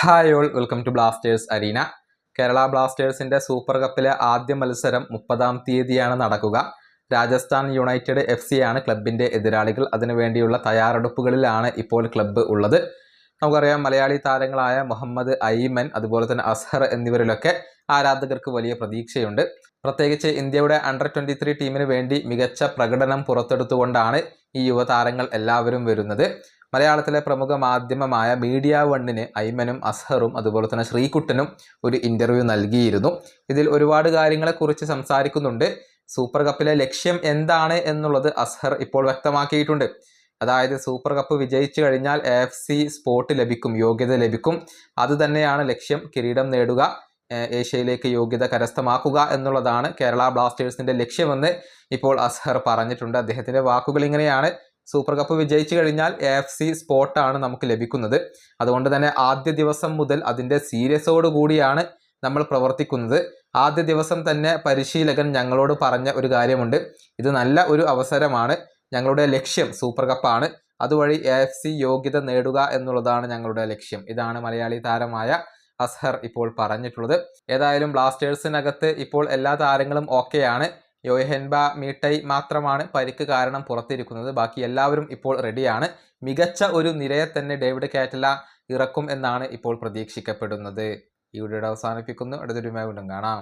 Hi all welcome to Blasters arena. Kerala ബ്ലാസ്റ്റേഴ്സിന്റെ super കപ്പിലെ ആദ്യ മത്സരം മുപ്പതാം തീയതിയാണ് നടക്കുക. രാജസ്ഥാൻ യുണൈറ്റഡ് എഫ് സി ആണ് ക്ലബിന്റെ എതിരാളികൾ. അതിനുവേണ്ടിയുള്ള തയ്യാറെടുപ്പുകളിലാണ് ഇപ്പോൾ ക്ലബ്ബ് ഉള്ളത്. നമുക്കറിയാം മലയാളി താരങ്ങളായ മുഹമ്മദ് ഐമൻ അതുപോലെ തന്നെ അസ്ഹർ എന്നിവരിലൊക്കെ ആരാധകർക്ക് വലിയ പ്രതീക്ഷയുണ്ട്. പ്രത്യേകിച്ച് ഇന്ത്യയുടെ അണ്ടർ ട്വന്റി ത്രീ ടീമിന് വേണ്ടി മികച്ച പ്രകടനം പുറത്തെടുത്തുകൊണ്ടാണ് ഈ യുവതാരങ്ങൾ എല്ലാവരും വരുന്നത്. മലയാളത്തിലെ പ്രമുഖ മാധ്യമമായ മീഡിയ വണ്ണിന് ഐമനും അസ്ഹറും അതുപോലെ തന്നെ ശ്രീകുട്ടനും ഒരു ഇന്റർവ്യൂ നൽകിയിരുന്നു. ഇതിൽ ഒരുപാട് കാര്യങ്ങളെക്കുറിച്ച് സംസാരിക്കുന്നുണ്ട്. സൂപ്പർ കപ്പിലെ ലക്ഷ്യം എന്താണ് എന്നുള്ളത് അസ്ഹർ ഇപ്പോൾ വ്യക്തമാക്കിയിട്ടുണ്ട്. അതായത് സൂപ്പർ കപ്പ് വിജയിച്ചു കഴിഞ്ഞാൽ എഫ് സി സ്പോട്ട് ലഭിക്കും യോഗ്യത ലഭിക്കും. അത് തന്നെയാണ് ലക്ഷ്യം. കിരീടം നേടുക ഏഷ്യയിലേക്ക് യോഗ്യത കരസ്ഥമാക്കുക എന്നുള്ളതാണ് കേരള ബ്ലാസ്റ്റേഴ്സിന്റെ ലക്ഷ്യമെന്ന് ഇപ്പോൾ അസ്ഹർ പറഞ്ഞിട്ടുണ്ട്. അദ്ദേഹത്തിന്റെ വാക്കുകൾ ഇങ്ങനെയാണ്. സൂപ്പർ കപ്പ് വിജയിച്ചു കഴിഞ്ഞാൽ എഫ് സി സ്പോട്ടാണ് നമുക്ക് ലഭിക്കുന്നത്. അതുകൊണ്ട് തന്നെ ആദ്യ ദിവസം മുതൽ അതിന്റെ സീരിയസോടു കൂടിയാണ് നമ്മൾ പ്രവർത്തിക്കുന്നത്. ആദ്യ ദിവസം തന്നെ പരിശീലകൻ ഞങ്ങളോട് പറഞ്ഞ ഒരു കാര്യമുണ്ട്. ഇത് നല്ല ഒരു അവസരമാണ്. ഞങ്ങളുടെ ലക്ഷ്യം സൂപ്പർ കപ്പാണ്. അതുവഴി എ എഫ് സി യോഗ്യത നേടുക എന്നുള്ളതാണ് ഞങ്ങളുടെ ലക്ഷ്യം. ഇതാണ് മലയാളി താരമായ അസ്ഹർ ഇപ്പോൾ പറഞ്ഞിട്ടുള്ളത്. ഏതായാലും ബ്ലാസ്റ്റേഴ്സിനകത്ത് ഇപ്പോൾ എല്ലാ താരങ്ങളും ഓക്കെയാണ് യോഹെൻബ മീട്ടൈ മാത്രമാണ് പരിക്ക് കാരണം പുറത്തിരിക്കുന്നത്. ബാക്കി എല്ലാവരും ഇപ്പോൾ റെഡിയാണ് മികച്ച ഒരു നിരയെ തന്നെ ഡേവിഡ് കാറ്റല ഇറക്കും എന്നാണ് ഇപ്പോൾ പ്രതീക്ഷിക്കപ്പെടുന്നത്. ഈ വീഡിയോ അവസാനിപ്പിക്കുന്നു. അടുത്തൊരുമായി വീണ്ടും കാണാം.